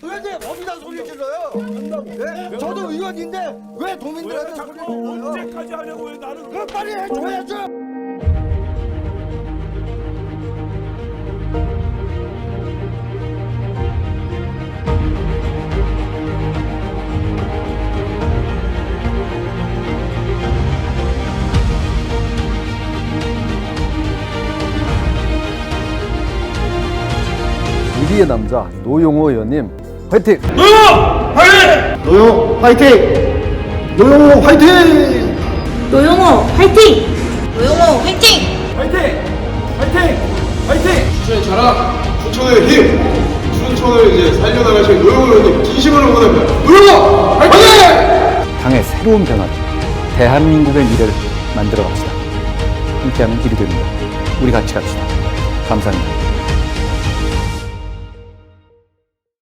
왜 거기다 소리 질러요? 네? 저도 의원인데 왜 왜 도민들한테 소리 자꾸 질러요? 언제까지 하냐고 왜 나는 그럼 빨리 해줘야죠. 우리의 남자 노용호 의원님 화이팅! 노용 화이팅! 노용 화이팅! 노영호 화이팅! 노영호 화이팅! 춘천의 자랑, 춘천의 힘, 춘천을 이제 살려나가실 노영호 의원님 진심으로 응원합니다. 노영호 화이팅! 당의 새로운 변화를 대한민국의 미래를 만들어 갑시다 함께하는 길이 됩니다 우리 같이 갑시다 감사합니다